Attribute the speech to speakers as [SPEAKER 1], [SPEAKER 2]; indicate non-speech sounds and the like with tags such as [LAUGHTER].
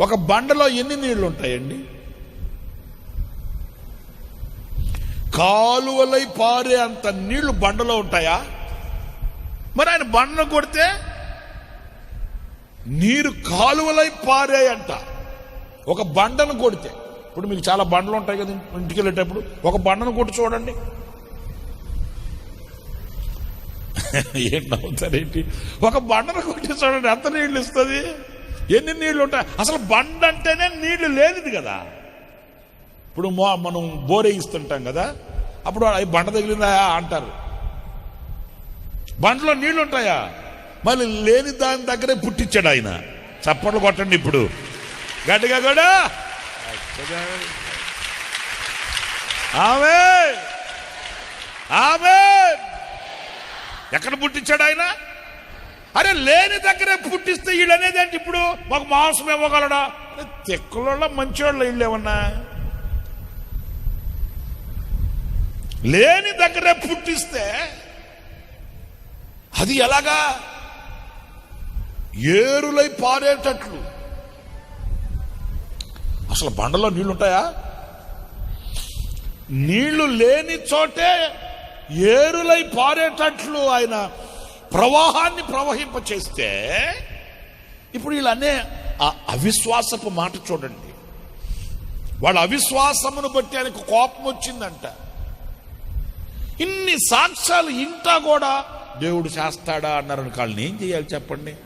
[SPEAKER 1] ఒక బండలో ఎన్ని నీళ్ళు ఉంటాయండి కాలువలై పారే అంత నీళ్ళు బండలో ఉంటాయా? మరి ఆయన బండను కొడితే నీరు కాలువలై పారాయంట. అంట ఒక బండను కొడితే. ఇప్పుడు మీకు చాలా బండలు ఉంటాయి కదా ఇంటికి వెళ్ళేటప్పుడు. ఒక బండను కొట్టి చూడండి. [LAUGHS] ఏం నవ్వుతారేంటి ఒక బండను కొట్టి చూడండి ఎంత నీళ్ళు ఇస్తుంది? ఎన్ని నీళ్ళు ఉంటాయి? అసలు బండ అంటేనే నీళ్ళు లేనిది కదా. ఇప్పుడు మో మనం బోరేగిస్తుంటాం కదా. అప్పుడు అవి బండ తగిలిందా అంటారు. బండలో నీళ్ళు ఉంటాయా? మళ్ళీ లేని దాని దగ్గరే పుట్టించాడు ఆయన. చప్పట్లు కొట్టండి ఇప్పుడు. గట్టిగా కూడా ఆమె! ఆమె! ఎక్కడ పుట్టించాడు ఆయన? అరే లేని దగ్గరే పుట్టిస్తే వీళ్ళు అనేది అంటే ఇప్పుడు? మాకు మాంసం ఇవ్వగలడా? తెక్కుల మంచోళ్ళ ఇల్లు ఏమన్నా? లేని దగ్గరే పుట్టిస్తే అది ఎలాగా? ఏరులై పారేటట్లు. అసలు బండలో నీళ్ళుంటాయా? నీళ్ళు లేని చోటే ఏరులై పారేటట్లు ఆయన ప్రవాహాన్ని ప్రవహింప చేస్తే ఇప్పుడు వీళ్ళనే ఆ అవిశ్వాసపు మాట చూడండి. వాళ్ళ అవిశ్వాసమును బట్టి ఆయనకు కోపం వచ్చిందంట. ఇన్ని సాక్ష్యాలు ఇంటా కూడా దేవుడు చేస్తాడా అన్నారు కాళ్ళు ఏం చేయాలి చెప్పండి?